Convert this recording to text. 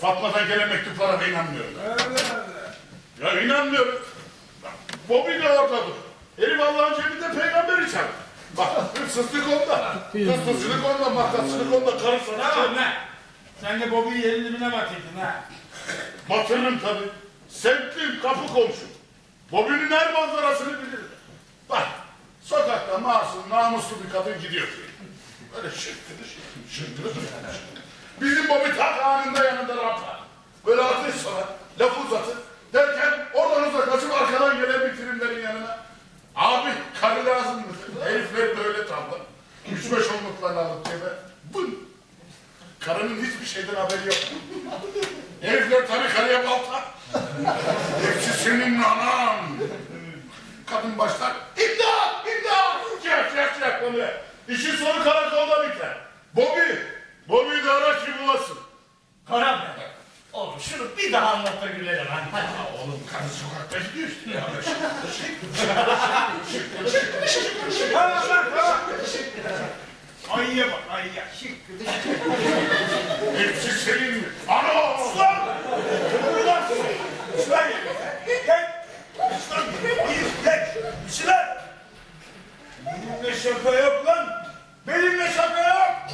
Fatma'dan gelen mektuplara da inanmıyorum. Öyle. Ya inanmıyorum. Bak, Bobby de oradadır. Herif Allah'ın cebinde peygamberi çağır. Bak hırsızlık onda. Hırsızlık onda, makasılık onda, karı sana Tamam lan. Sen de Bobby'yi yerin dibine batırdın ha. Batırırım tabii. Semtlim kapı komşu. Bobby'nin her manzarasını bilirim. Bak, sokakta masum, namuslu bir kadın gidiyor. Böyle şıkkıdı şıkkıdı şıkkıdı. Bizim Bobby tak anında yanında rampa. Böyle ateş sana, laf uzatır. Derken oradan uzaklaşıp arkadan gelen bitirimlerin yanına. Abi, karı lazım mı? Herifler böyle tavla. Üç beş onluklarını alıp cebe. Bın. Karının hiçbir şeyden haberi yok. Herifler tabii karıya balta. Hepsi senin anan. Kadın başlar. İmdat! İmdat! Çek çek çek böyle. İşin sonu karakolda bir daha anlat da gülelim hadi. hadi. Oğlum karı sokakta gidiyor işte. Ya. Tamam lan tamam. Ayıya bak ayıya. Hepsi senin mi? Ana! Ulan! Ulan! Ulan! Gel! Ulan! Hayır gel! Ulan! Benimle şaka yok lan! Benimle şaka yok!